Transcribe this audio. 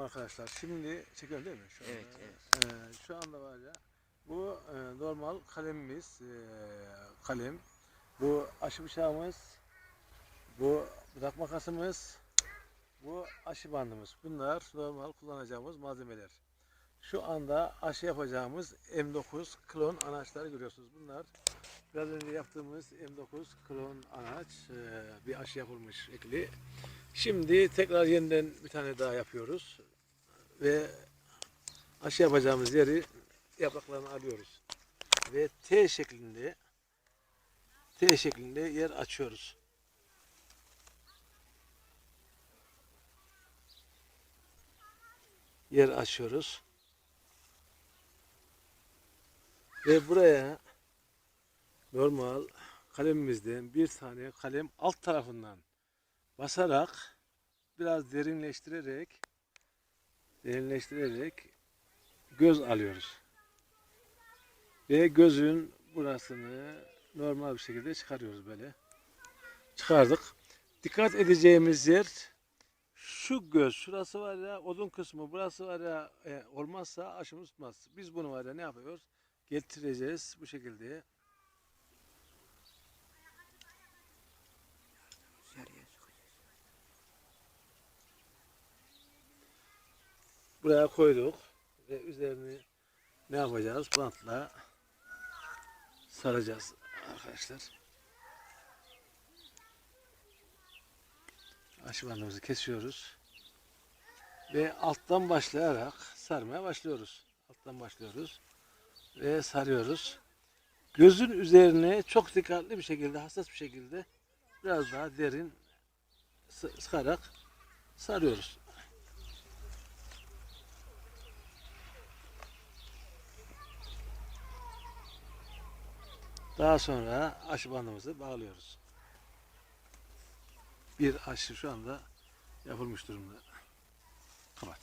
Arkadaşlar şimdi çekiyorum değil mi? Şu anda, Evet, evet. Ee, şu anda var ya bu e, normal kalemimiz e, kalem. Bu aşı bıçağımız. Bu bırak makasımız. Bu aşı bandımız. Bunlar normal kullanacağımız malzemeler. Şu anda aşı yapacağımız M9 klon anaçları görüyorsunuz. Bunlar biraz önce yaptığımız M9 klon anaç e, bir aşı yapılmış ekli. Şimdi tekrar yeniden bir tane daha yapıyoruz ve aşı yapacağımız yeri yapraklarını alıyoruz ve T şeklinde T şeklinde yer açıyoruz. Yer açıyoruz. Ve buraya normal kalemimizden bir tane kalem alt tarafından basarak biraz derinleştirerek derinleştirerek göz alıyoruz. Ve gözün burasını normal bir şekilde çıkarıyoruz böyle. Çıkardık. Dikkat edeceğimiz yer şu göz, şurası var ya odun kısmı, burası var ya e, olmazsa aşımız tutmaz. Biz bunu var ya ne yapıyoruz? Getireceğiz bu şekilde. Buraya koyduk ve üzerini ne yapacağız? Bantla saracağız arkadaşlar. Aşı bandımızı kesiyoruz. Ve alttan başlayarak sarmaya başlıyoruz. Alttan başlıyoruz. Ve sarıyoruz. Gözün üzerine çok dikkatli bir şekilde, hassas bir şekilde biraz daha derin sı- sıkarak sarıyoruz. Daha sonra aşı bandımızı bağlıyoruz. Bir aşı şu anda yapılmış durumda. Kapat.